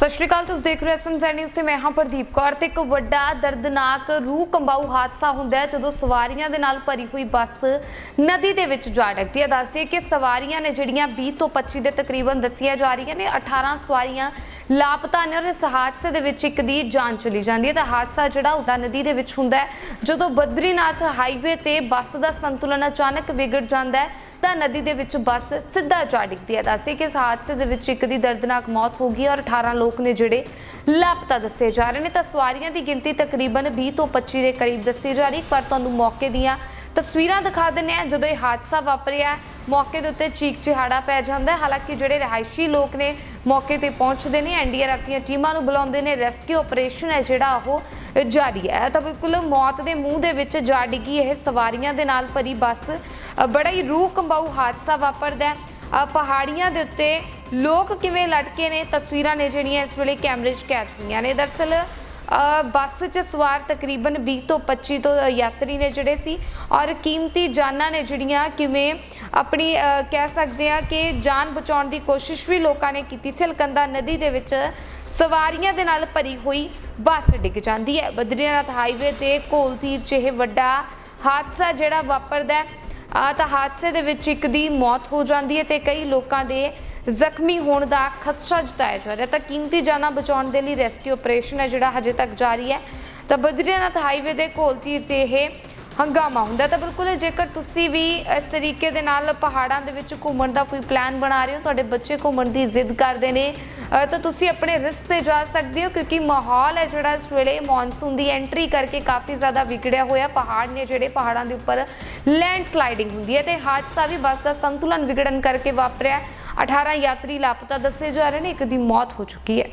ਸਤਿ ਸ਼੍ਰੀ ਅਕਾਲ, ਤੁਸੀਂ ਦੇਖ ਰਹੇ ਹੋ ਐਸਐਮਜ਼ੈਡ ਨਿਊਜ਼ ਤੇ ਮੈਂ ਹਾਂ ਪ੍ਰਦੀਪ ਕੌਰ ਤੇ ਇੱਕ ਵੱਡਾ ਦਰਦਨਾਕ ਰੂਹ ਕੰਬਾਊ ਹਾਦਸਾ ਹੁੰਦਾ ਹੈ ਜਦੋਂ ਸਵਾਰੀਆਂ ਦੇ ਨਾਲ ਭਰੀ ਹੋਈ ਬੱਸ ਨਦੀ ਦੇ ਵਿੱਚ ਜਾ ਡਿੱਗਦੀ ਹੈ। ਦੱਸਦੇ ਕਿ ਸਵਾਰੀਆਂ ਨੇ ਜਿਹੜੀਆਂ 20 ਤੋਂ 25 ਦੇ ਤਕਰੀਬਨ ਦੱਸੀਆਂ ਜਾ ਰਹੀਆਂ ਨੇ 18 ਸਵਾਰੀਆਂ ਲਾਪਤਾ ਨੇ ਔਰ ਇਸ ਹਾਦਸੇ ਦੇ ਵਿੱਚ ਇੱਕ ਦੀ ਜਾਨ ਚਲੀ ਜਾਂਦੀ ਹੈ। ਤਾਂ ਹਾਦਸਾ ਜਿਹੜਾ ਉਹਦਾ ਨਦੀ ਦੇ ਵਿੱਚ ਹੁੰਦਾ ਹੈ। ਜਦੋਂ ਬਦਰੀਨਾਥ ਹਾਈਵੇ ਤੇ ਬੱਸ ਦਾ ਸੰਤੁਲਨ ਅਚਾਨਕ ਵਿਗੜ ਜਾਂਦਾ ਹੈ, ਤਾਂ ਨਦੀ ਦੇ ਵਿੱਚ ਬੱਸ ਸਿੱਧਾ ਜਾ ਡਿੱਗਦੀ ਹੈ। ਦੱਸੇ ਕਿ ਇਸ ਹਾਦਸੇ ਦੇ ਵਿੱਚ ਇੱਕ ਦੀ ਦਰਦਨਾਕ ਮੌਤ ਹੋ ਗਈ ਔਰ 18 ਲੋਕ ਨੇ ਜਿਹੜੇ ਲਾਪਤਾ ਦੱਸੇ ਜਾ ਰਹੇ ਨੇ। ਤਾਂ ਸਵਾਰੀਆਂ ਦੀ ਗਿਣਤੀ ਤਕਰੀਬਨ 20 ਤੋਂ 25 ਦੇ ਕਰੀਬ ਦੱਸੀ ਜਾ ਰਹੀ, ਪਰ ਤੁਹਾਨੂੰ ਮੌਕੇ ਦੀਆਂ ਤਸਵੀਰਾਂ ਦਿਖਾ ਦਿੰਨੇ ਆ ਜਦੋਂ ਇਹ ਹਾਦਸਾ ਵਾਪਰਿਆ, ਮੌਕੇ ਦੇ ਉੱਤੇ ਚੀਕ ਚਿਹਾੜਾ ਪੈ ਜਾਂਦਾ ਹੈ। ਹਾਲਾਂਕਿ ਜਿਹੜੇ ਰਿਹਾਇਸ਼ੀ ਲੋਕ ਨੇ ਮੌਕੇ ਤੇ ਪਹੁੰਚਦੇ ਨੇ ਐਨਡੀਆਰਐਫ ਦੀਆਂ ਟੀਮਾਂ ਨੂੰ ਬੁਲਾਉਂਦੇ ਨੇ। ਰੈਸਕਿਊ ਆਪਰੇਸ਼ਨ ਹੈ ਜਿਹੜਾ ਉਹ ਜਾਰੀ ਹੈ। ਤਾਂ ਬਿਲਕੁਲ ਮੌਤ ਦੇ ਮੂੰਹ ਦੇ ਵਿੱਚ ਜਾ ਡਿੱਗੀ ਇਹ ਸਵਾਰੀਆਂ ਦੇ ਨਾਲ ਭਰੀ ਬੱਸ। ਬੜਾ ਹੀ ਰੂਹ ਕੰਬਾਊ ਹਾਦਸਾ ਵਾਪਰਦਾ ਹੈ। ਪਹਾੜੀਆਂ ਦੇ ਉੱਤੇ ਲੋਕ ਕਿਵੇਂ ਲਟਕੇ ਨੇ? ਤਸਵੀਰਾਂ ਨੇ ਜਿਹੜੀਆਂ ਇਸ ਵੇਲੇ ਕੈਮਰੇ 'ਚ ਕੈਦ ਹੋਈਆਂ ਨੇ। ਦਰਸਲ ਬੱਸ 'ਚ ਸਵਾਰ ਤਕਰੀਬਨ 20 ਤੋਂ 25 ਤੋਂ ਯਾਤਰੀ ਨੇ ਜਿਹੜੇ ਸੀ ਔਰ ਕੀਮਤੀ ਜਾਨਾਂ ਨੇ ਜਿਹੜੀਆਂ ਕਿਵੇਂ ਆਪਣੀ ਕਹਿ ਸਕਦੇ ਆ ਕਿ ਜਾਨ ਬਚਾਉਣ ਦੀ ਕੋਸ਼ਿਸ਼ ਵੀ ਲੋਕਾਂ ਨੇ ਕੀਤੀ ਸੀ। ਹਲਕੰਦਾ ਨਦੀ ਦੇ ਵਿੱਚ ਸਵਾਰੀਆਂ ਦੇ ਨਾਲ ਭਰੀ ਹੋਈ ਬੱਸ ਡਿੱਗ ਜਾਂਦੀ ਹੈ। ਬਦਰੀਨਾਥ ਹਾਈਵੇ ਤੇ ਕੋਲਤੀਰ 'ਚ ਇਹ ਵੱਡਾ ਹਾਦਸਾ ਜਿਹੜਾ ਵਾਪਰਦਾ ਹੈ ਤਾਂ ਹਾਦਸੇ ਦੇ ਵਿੱਚ ਇੱਕ ਦੀ ਮੌਤ ਹੋ ਜਾਂਦੀ ਹੈ ਤੇ ਕਈ ਲੋਕਾਂ ਦੇ ਜ਼ਖਮੀ ਹੋਣ ਦਾ ਖਦਸ਼ਾ ਜਤਾਇਆ ਜਾ ਰਿਹਾ ਤਾਂ ਕੀਮਤੀ ਜਾਨਾਂ ਬਚਾਉਣ ਦੇ ਲਈ ਰੈਸਕਿਊ ਆਪਰੇਸ਼ਨ ਹੈ ਜਿਹੜਾ ਹਜੇ ਤੱਕ ਜਾਰੀ ਹੈ। ਤਾਂ ਬਦਰੀਨਾਥ ਹਾਈਵੇ ਦੇ ਕੋਲਤੀਰ ਤੇ ਇਹ ਹੰਗਾਮਾ ਹੁੰਦਾ ਤਾਂ ਬਿਲਕੁਲ ਜੇਕਰ ਤੁਸੀਂ ਵੀ ਇਸ ਤਰੀਕੇ ਦੇ ਨਾਲ ਪਹਾੜਾਂ ਦੇ ਵਿੱਚ ਘੁੰਮਣ ਦਾ ਕੋਈ ਪਲਾਨ ਬਣਾ ਰਹੇ ਹੋ, ਤੁਹਾਡੇ ਬੱਚੇ ਘੁੰਮਣ ਦੀ ਜ਼ਿੱਦ ਕਰਦੇ ਨੇ ਤਾਂ ਤੁਸੀਂ ਆਪਣੇ ਰਿਸਕ ਤੇ ਜਾ ਸਕਦੇ ਹੋ ਕਿਉਂਕਿ ਮਾਹੌਲ ਹੈ ਜਿਹੜਾ ਇਸ ਵੇਲੇ ਮੌਨਸੂਨ ਦੀ ਐਂਟਰੀ ਕਰਕੇ ਕਾਫੀ ਜ਼ਿਆਦਾ ਵਿਗੜਿਆ ਹੋਇਆ। ਪਹਾੜ ਨੇ ਜਿਹੜੇ ਪਹਾੜਾਂ ਦੇ ਉੱਪਰ ਲੈਂਡ ਸਲਾਈਡਿੰਗ ਹੁੰਦੀ ਹੈ ਤੇ ਹਾਦਸਾ ਵੀ ਬੱਸ ਦਾ ਸੰਤੁਲਨ ਵਿਗੜਨ ਕਰਕੇ ਵਾਪਰਿਆ 18 ਯਾਤਰੀ ਲਾਪਤਾ ਦੱਸੇ ਜਾ ਰਹੇ ਨੇ ਇੱਕ ਦੀ ਮੌਤ ਹੋ ਚੁੱਕੀ ਹੈ।